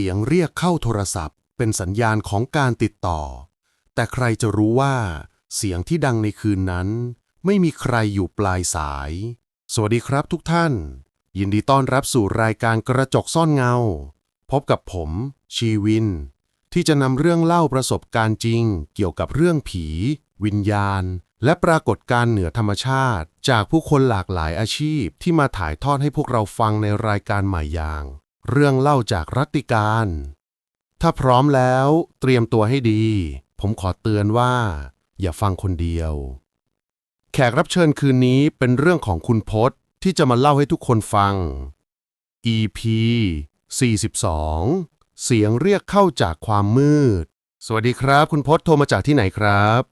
เสียงเรียกเข้าโทรศัพท์ เป็นสัญญาณของการติดต่อ แต่ใครจะรู้ว่า เสียงที่ดังในคืนนั้น ไม่มีใครอยู่ปลายสาย สวัสดีครับทุกท่าน ยินดีต้อนรับสู่รายการกระจกซ่อนเงา พบกับผม ชีวิน ที่จะนำเรื่องเล่าประสบการณ์จริง เกี่ยวกับเรื่องผี วิญญาณ และปรากฏการณ์เหนือธรรมชาติ จากผู้คนหลากหลายอาชีพที่มาถ่ายทอดให้พวกเราฟังในรายการใหม่อย่าง เรื่องเล่าจากรัตติการ ถ้าพร้อมแล้วเตรียมตัวให้ดี ผมขอเตือนว่า อย่าฟังคนเดียว แขกรับเชิญคืนนี้เป็นเรื่องของคุณพศที่จะมาเล่าให้ทุกคนฟัง EP 42 เสียงเรียกเข้าจากความมืด สวัสดีครับ คุณพศโทรมาจากที่ไหนครับ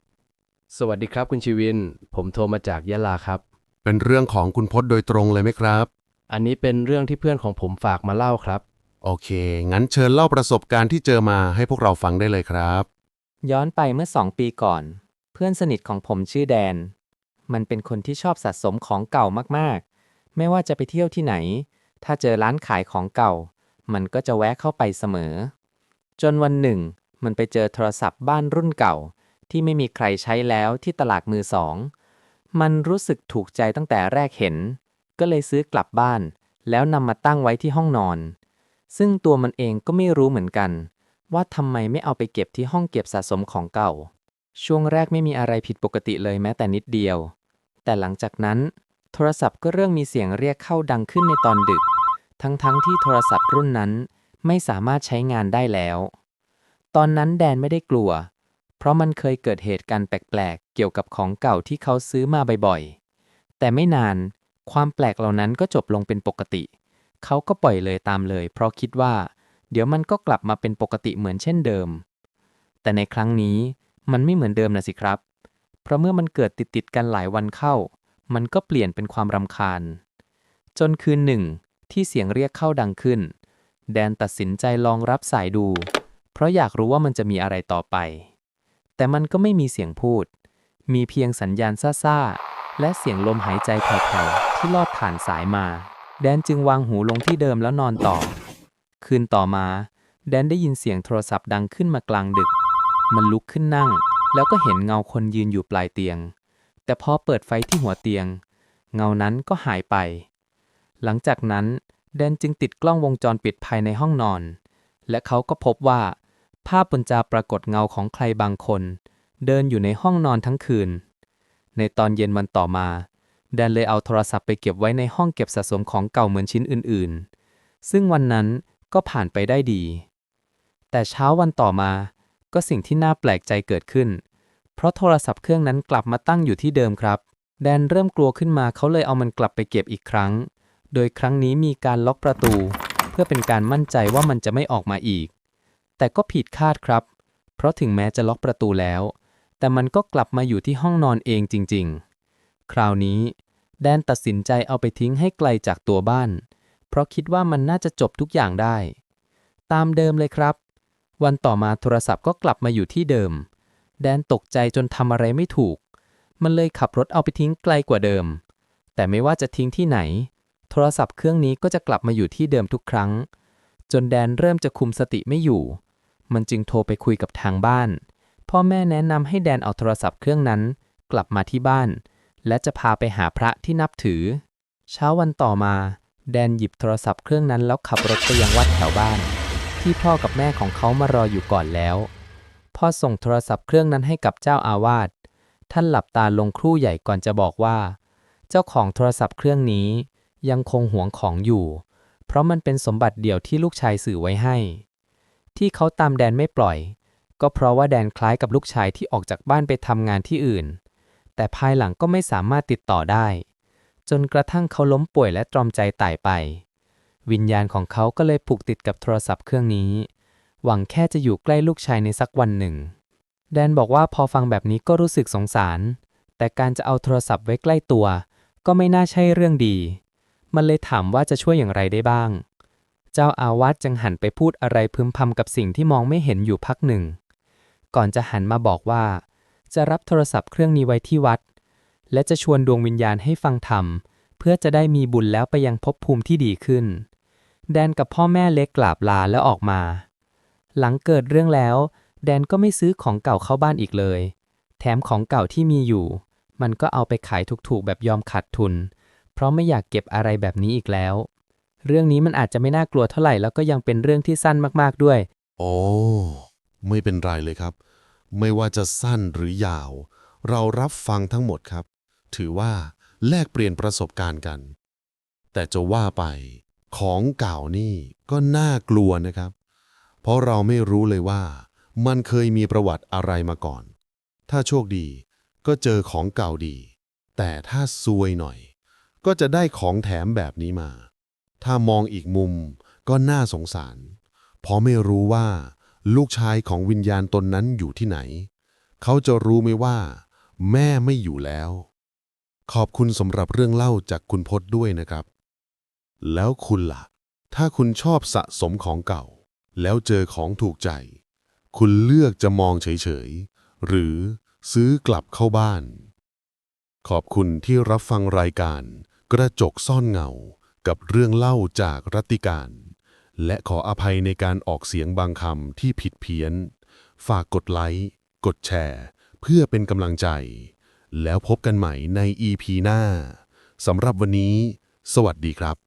สวัสดีครับคุณชีวิน ผมโทรมาจากยะลาครับ เป็นเรื่องของคุณพศโดยตรงเลยไหมครับ อันนี้เป็นเรื่องที่เพื่อนของผมฝากมาเล่าครับ โอเค งั้นเชิญเล่าประสบการณ์ที่เจอมาให้พวกเราฟังได้เลยครับ ย้อนไปเมื่อสองปีก่อน เพื่อนสนิทของผมชื่อแดน มันเป็นคนที่ชอบสะสมของเก่ามากๆ ไม่ว่าจะไปเที่ยวที่ไหน ถ้าเจอร้านขายของเก่า มันก็จะแวะเข้าไปเสมอ จนวันหนึ่ง มันไปเจอโทรศัพท์บ้านรุ่นเก่า ที่ไม่มีใครใช้แล้วที่ตลาดมือสอง มันรู้สึกถูกใจตั้งแต่แรกเห็น ก็เลยซื้อกลับบ้าน แล้วนำมาตั้งไว้ที่ห้องนอน ซึ่งตัวมันเองก็ไม่รู้เหมือนกัน ว่าทำไมไม่เอาไปเก็บที่ห้องเก็บสะสมของเก่า ช่วงแรกไม่มีอะไรผิดปกติเลยแม้แต่นิดเดียว แต่หลังจากนั้น โทรศัพท์ก็เริ่มมีเสียงเรียกเข้าดังขึ้นในตอนดึก ทั้งๆทที่โทรศัพท์รุ่นนั้นไม่สามารถใช้งานได้แล้ว ตอนนั้นแดนไม่ได้กลัว เพราะมันเคยเกิดเหตุการณ์แปลกๆ เกี่ยวกับของเก่าที่เขาซื้อมาบ่อยๆ แต่ไม่นาน ความแปลกเหล่านั้นก็จบลงเป็นปกติ เขาก็ปล่อยเลยตามเลย เพราะคิดว่า เดี๋ยวมันก็กลับมาเป็นปกติเหมือนเช่นเดิม แต่ในครั้งนี้มันไม่เหมือนเดิมนะสิครับ เพราะเมื่อมันเกิดติดติดกันหลายวันเข้า มันก็เปลี่ยนเป็นความรำคาญ จนคืนหนึ่งที่เสียงเรียกเข้าดังขึ้น แดนตัดสินใจลองรับสายดู เพราะอยากรู้ว่ามันจะมีอะไรต่อไป แต่มันก็ไม่มีเสียงพูด มีเพียงสัญญาณซ่าๆ และเสียงลมหายใจแผ่วๆที่ลอดผ่านสายมา แดนจึงวางหูลงที่เดิมแล้วนอนต่อ คืนต่อมา แดนได้ยินเสียงโทรศัพท์ดังขึ้นมากลางดึก มันลุกขึ้นนั่ง แล้วก็เห็นเงาคนยืนอยู่ปลายเตียง แต่พอเปิดไฟที่หัวเตียง เงานั้นก็หายไป หลังจากนั้น แดนจึงติดกล้องวงจรปิดภายในห้องนอน และเขาก็พบว่า ภาพบนจาปรากฏเงาของใครบางคน เดินอยู่ในห้องนอนทั้งคืน ในตอนเย็นวันต่อมา แดนเลยเอาโทรศัพท์ไปเก็บไว้ในห้องเก็บสะสมของเก่าเหมือนชิ้นอื่นๆ ซึ่งวันนั้นก็ผ่านไปได้ดี แต่เช้าวันต่อมาก็สิ่งที่น่าแปลกใจเกิดขึ้น เพราะโทรศัพท์เครื่องนั้นกลับมาตั้งอยู่ที่เดิมครับ แดนเริ่มกลัวขึ้นมาเขาเลยเอามันกลับไปเก็บอีกครั้ง โดยครั้งนี้มีการล็อกประตู เพื่อเป็นการมั่นใจว่ามันจะไม่ออกมาอีก แต่ก็ผิดคาดครับ เพราะถึงแม้จะล็อกประตูแล้ว แต่มันก็กลับมาอยู่ที่ห้องนอนเองจริง ๆ คราวนี้ แดนตัดสินใจเอาไปทิ้งให้ไกลจากตัวบ้าน เพราะคิดว่ามันน่าจะจบทุกอย่างได้ ตามเดิมเลยครับ วันต่อมาโทรศัพท์ก็กลับมาอยู่ที่เดิม แดนตกใจจนทำอะไรไม่ถูก มันเลยขับรถเอาไปทิ้งไกลกว่าเดิม แต่ไม่ว่าจะทิ้งที่ไหน โทรศัพท์เครื่องนี้ก็จะกลับมาอยู่ที่เดิมทุกครั้ง จนแดนเริ่มจะคุมสติไม่อยู่ มันจึงโทรไปคุยกับทางบ้าน พ่อแม่แนะนำให้แดนเอาโทรศัพท์เครื่องนั้น กลับมาที่บ้าน และจะพาไปหาพระที่นับถือ เช้าวันต่อมา แดนหยิบโทรศัพท์เครื่องนั้นแล้วขับรถไปยังวัดแถวบ้าน ที่พ่อกับแม่ของเขามารออยู่ก่อนแล้วพ่อส่งโทรศัพท์เครื่องนั้นให้กับเจ้าอาวาสท่านหลับตาลงครู่ใหญ่ก่อนจะบอกว่า เจ้าของโทรศัพท์เครื่องนี้ยังคงหวงของอยู่ เพราะมันเป็นสมบัติเดี่ยวที่ลูกชายสื่อไว้ให้ ที่เขาตามแดนไม่ปล่อย ก็เพราะว่าแดนคล้ายกับลูกชายที่ออกจากบ้านไปทำงานที่อื่น แต่ภายหลังก็ไม่สามารถติดต่อได้ จนกระทั่งเขาล้มป่วยและตรอมใจตายไป วิญญาณของเขาก็เลยผูกติดกับโทรศัพท์เครื่องนี้ หวังแค่จะอยู่ใกล้ลูกชายในสักวันหนึ่ง แดนบอกว่าพอฟังแบบนี้ก็รู้สึกสงสาร แต่การจะเอาโทรศัพท์ไว้ใกล้ตัว ก็ไม่น่าใช่เรื่องดี มันเลยถามว่าจะช่วยอย่างไรได้บ้าง เจ้าอาวาสจึงหันไปพูดอะไรพึมพำกับสิ่งที่มองไม่เห็นอยู่พักหนึ่ง ก่อนจะหันมาบอกว่า จะรับโทรศัพท์เครื่องนี้ไว้ที่วัด และจะชวนดวงวิญญาณให้ฟังธรรม เพื่อจะได้มีบุญแล้วไปยังภพภูมิที่ดีขึ้น แดนกับพ่อแม่เล็กกราบลาแล้วออกมา หลังเกิดเรื่องแล้ว แดนก็ไม่ซื้อของเก่าเข้าบ้านอีกเลย แถมของเก่าที่มีอยู่ มันก็เอาไปขายถูกๆแบบยอมขาดทุน เพราะไม่อยากเก็บอะไรแบบนี้อีกแล้ว เรื่องนี้มันอาจจะไม่น่ากลัวเท่าไหร่แล้วก็ยังเป็นเรื่องที่สั้นมากๆด้วย โอ้ ไม่เป็นไรเลยครับ ไม่ว่าจะสั้นหรือยาว เรารับฟังทั้งหมดครับ ถือว่าแลกเปลี่ยนประสบการณ์กัน แต่จะว่าไป ของเก่านี่ก็น่ากลัวนะครับ เพราะเราไม่รู้เลยว่า มันเคยมีประวัติอะไรมาก่อน ถ้าโชคดีก็เจอของเก่าดี แต่ถ้าซวยหน่อย ก็จะได้ของแถมแบบนี้มา ถ้ามองอีกมุมก็น่าสงสาร เพราะไม่รู้ว่า ลูกชายของวิญญาณตนนั้นอยู่ที่ไหน เขาจะรู้ไหมว่า แม่ไม่อยู่แล้ว ขอบคุณสำหรับเรื่องเล่าจากคุณพจน์ด้วยนะครับ แล้วคุณล่ะ ถ้าคุณชอบสะสมของเก่า แล้วเจอของถูกใจ คุณเลือกจะมองเฉยๆ หรือซื้อกลับเข้าบ้าน ขอบคุณที่รับฟังรายการ กระจกซ่อนเงา กับเรื่องเล่าจากรัติการ และขออภัยในการออกเสียงบางคำที่ผิดเพี้ยน ฝากกดไลค์ กดแชร์ เพื่อเป็นกำลังใจ แล้วพบกันใหม่ใน EP หน้า สำหรับวันนี้ สวัสดีครับ